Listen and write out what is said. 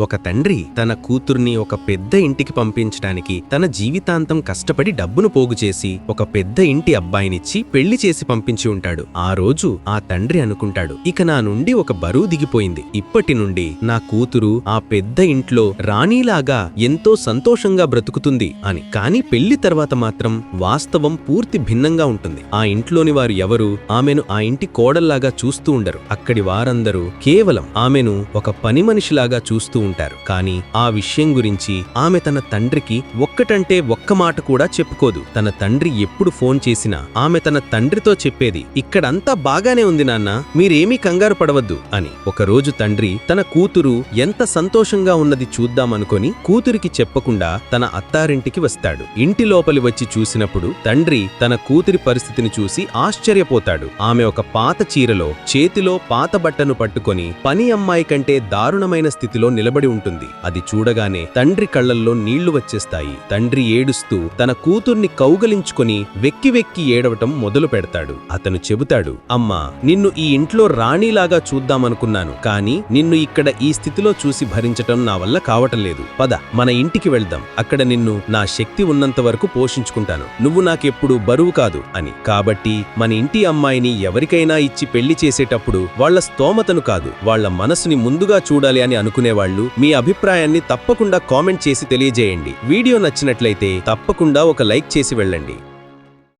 ఒక తండ్రి తన కూతుర్ని ఒక పెద్ద ఇంటికి పంపించడానికి తన జీవితాంతం కష్టపడి డబ్బును పోగు చేసి ఒక పెద్ద ఇంటి అబ్బాయినిచ్చి పెళ్ళి చేసి పంపించి ఉంటాడు. ఆ రోజు ఆ తండ్రి అనుకుంటాడు ఇక నా నుండి ఒక బరువు దిగిపోయింది. ఇప్పటి నుండి నా కూతురు ఆ పెద్ద ఇంట్లో రాణిలాగా ఎంతో సంతోషంగా బ్రతుకుతుంది అని. కాని పెళ్ళి తర్వాత మాత్రం వాస్తవం పూర్తి భిన్నంగా ఉంటుంది. ఆ ఇంట్లోని వారు ఎవరు? ఆమెను ఆ ఇంటి కోడల్లాగా చూస్తూ ఉండరు. అక్కడి వారందరూ కేవలం ఆమెను ఒక పని మనిషిలాగా చూస్తూ ఉంటారు. కానీ ఆ విషయం గురించి ఆమె తన తండ్రికి ఒక్కటంటే ఒక్క మాట కూడా చెప్పుకోదు. తన తండ్రి ఎప్పుడు ఫోన్ చేసినా ఆమె తన తండ్రితో చెప్పేది ఇక్కడంతా బాగానే ఉంది నాన్న మీరేమీ కంగారు పడవద్దు అని. ఒకరోజు తండ్రి తన కూతురు ఎంత సంతోషంగా ఉన్నది చూద్దామనుకొని కూతురికి చెప్పకుండా తన అత్తారింటికి వస్తాడు. ఇంటి లోపలి వచ్చి చూసినప్పుడు తండ్రి తన కూతురి పరిస్థితిని చూసి ఆశ్చర్యపోతాడు. ఆమె ఒక పాత చీరలో చేతిలో పాత బట్టను పట్టుకొని పని అమ్మాయి కంటే దారుణమైన స్థితిలో నిలబడి ఉంటుంది. అది చూడగానే తండ్రి కళ్ళల్లో నీళ్ళు వచ్చేస్తాయి. తండ్రి ఏడుస్తూ తన కూతుర్ని కౌగలించుకొని వెక్కి వెక్కి ఏడవటం మొదలు పెడతాడు. అతను చెబుతాడు అమ్మా నిన్ను ఈ ఇంట్లో రాణిలాగా చూద్దామనుకున్నాను. కాని నిన్ను ఇక్కడ ఈ స్థితిలో చూసి భరించటం నా వల్ల కావటం లేదు. పద మన ఇంటికి వెళ్దాం. అక్కడ నిన్ను నా శక్తి ఉన్నంత వరకు పోషించుకుంటాను. నువ్వు నాకెప్పుడు బరువు కాదు అని. కాబట్టి మన ఇంటి అమ్మాయిని ఎవరికైనా ఇచ్చి పెళ్ళి చేసేటప్పుడు వాళ్ళ స్తోమతను కాదు వాళ్ళ మనసుని ముందుగా చూడాలి అని అనుకునేవాళ్ళు మీ అభిప్రాయాన్ని తప్పకుండా కామెంట్ చేసి తెలియజేయండి. వీడియో నచ్చినట్లయితే తప్పకుండా ఒక లైక్ చేసి వెళ్ళండి.